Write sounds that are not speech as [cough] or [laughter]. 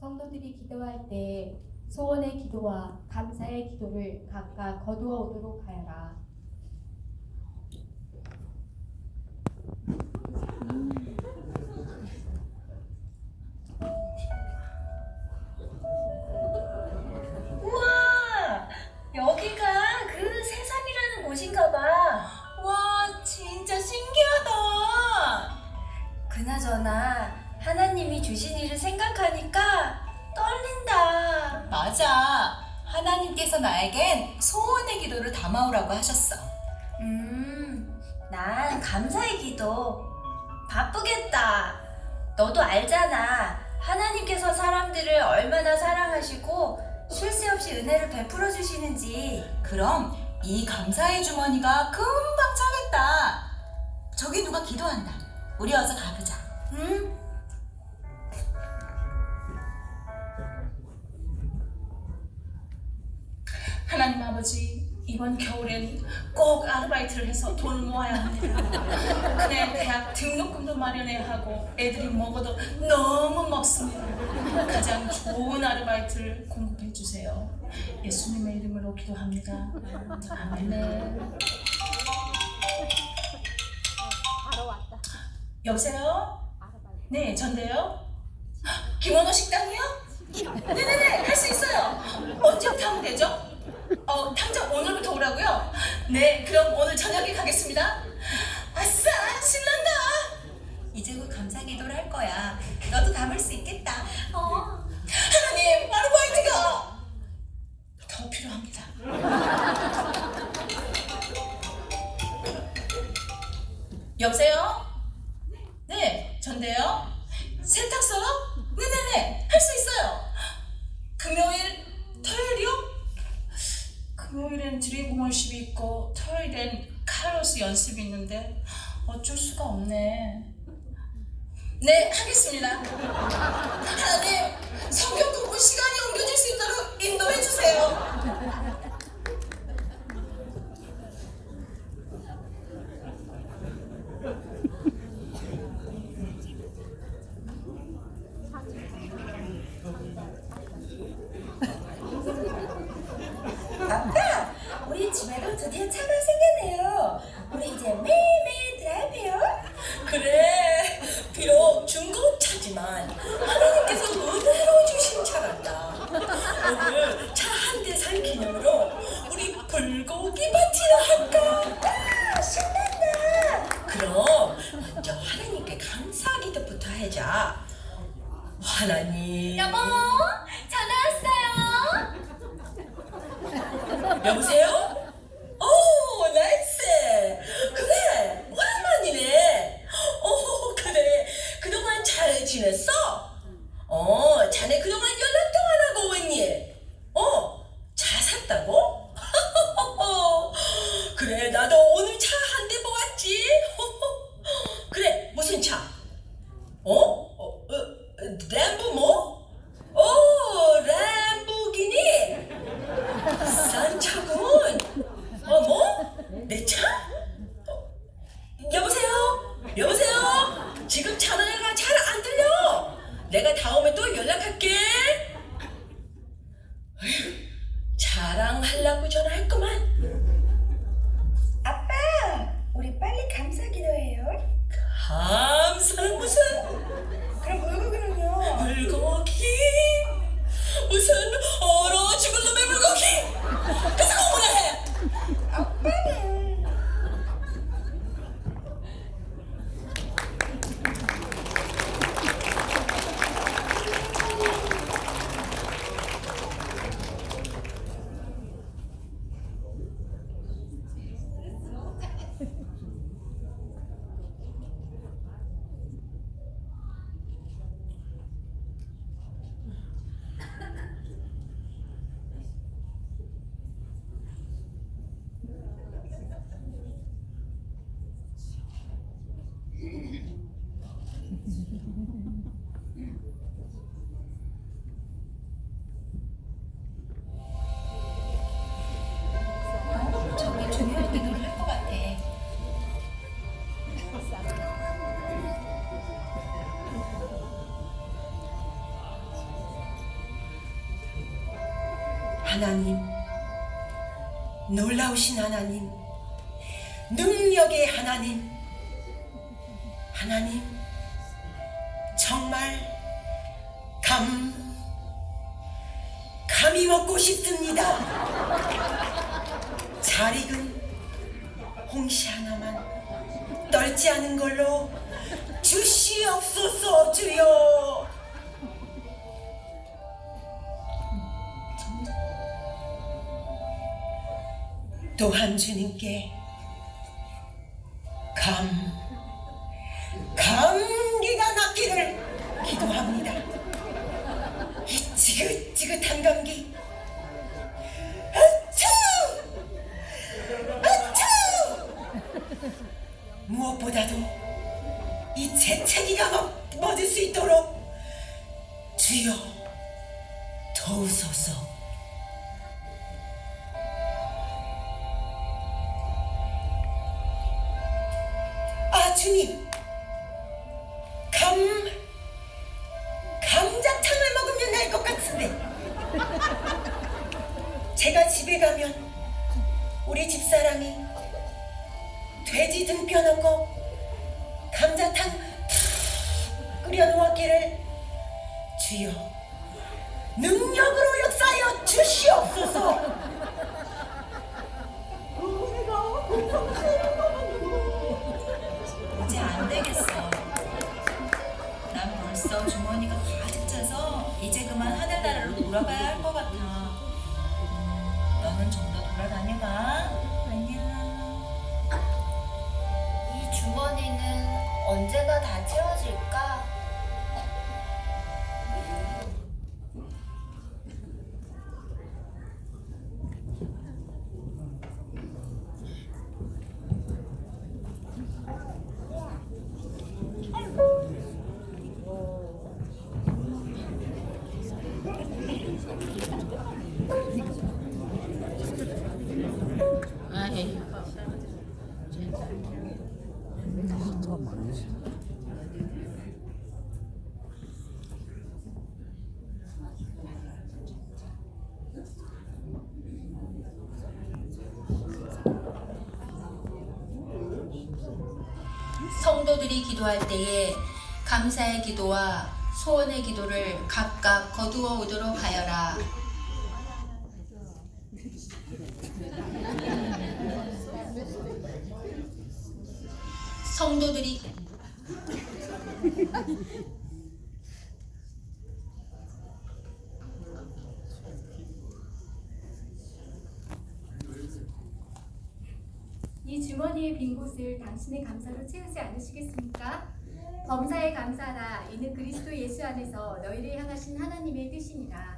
성도들이 기도할 때 소원의 기도와 감사의 기도를 각각 거두어 오도록 하여라. 우 하나님께서 나에겐 소원의 기도를 담아오라고 하셨어. 음, 난 감사의 기도. 바쁘겠다. 너도 알잖아. 하나님께서 사람들을 얼마나 사랑하시고 쉴 새 없이 은혜를 베풀어 주시는지. 그럼 이 감사의 주머니가 금방 차겠다. 저기 누가 기도한다. 우리 어서 가보자. 응? 하나님 아버지 이번 겨울엔 꼭 아르바이트를 해서 돈을 모아야 합니다. 그래 대학 등록금도 마련해야 하고 애들이 먹어도 너무 먹습니다. 가장 좋은 아르바이트를 공급해 주세요. 예수님의 이름으로 기도합니다. 아멘. 여보세요? 네, 전데요. 김원호 식당이요? 네네네, 할 수 있어요. 언제부터 하면 되죠? 어, 당장 오늘부터 오라고요? 네, 그럼 오늘 저녁에 가겠습니다. 아싸, 신난다. 이제 곧 감사 기도를 할 거야. 너도 담을 수 있겠다. 네. 네, 하겠습니다. 하나님, 성경 공부 시간이 옮겨질 수 있도록 인도해 주세요. 아빠, 우리 집에도 드디어 차가 생겼네요. 우리 이제 드라이브해요. 그래 비록 중고차지만 하나님께서 은혜로 주신 차란다 오늘 차 한 대 산 기념으로 우리 불고기 파티를 할까? 아, 신난다. 그럼 먼저 하나님께 감사 기도부터 하자 하나님 여보, 전화 왔어요. 여보세요? 오 나이스 그래 오랜만이네 오 그래 그동안 잘 지냈어? 어 자네 그동안 연락도 안 하고 웬일? 어차 샀다고? 그래 나도 오늘 차 한 대 모았지 그래 무슨 차? 어? 어, 어 램보 뭐? 오 램보기니 싼 차군. 어 뭐? 내 차? 어, 여보세요? 여보세요? 지금 전화가 잘 안 들려. 내가 다음에 또 연락할게. 어휴, 자랑하려고 전화했구만. 아빠, 우리 빨리 감사 기도해요. 감사는 무슨 그럼 물고기는요? 물고기? 무슨 얼어 죽은 놈의 물고기? 하나님, 놀라우신 하나님, 능력의 하나님, 하나님, 정말 감, 감이 먹고 싶습니다. 잘 익은 홍시 하나만 떨지 않은 걸로 주시옵소서 주여. 또한 주님께 감, 감기가 낫기를 기도합니다. 이 지긋지긋한 감기. 아차! 아차! 무엇보다도 이 재채기가 멈- 멎을 수 있도록 주여 도우소서. 주님 감 감자탕을 먹으면 날 것 같은데. [laughs] 제가 집에 가면 우리 집사람이 돼지 등 펴놓고 감자탕 푹 끓여 놓았기를 주여 능력으로 역사하여 주시옵소서 [laughs] 언제나 다 채워질까? 성도들이 기도할 때에 감사의 기도와 소원의 기도를 각각 거두어 오도록 하여라. 이 주머니의 빈 곳을 당신의 감사로 채우지 않으시겠습니까? 범사에 감사하라. 이는 그리스도 예수 안에서 너희를 향하신 하나님의 뜻이니라.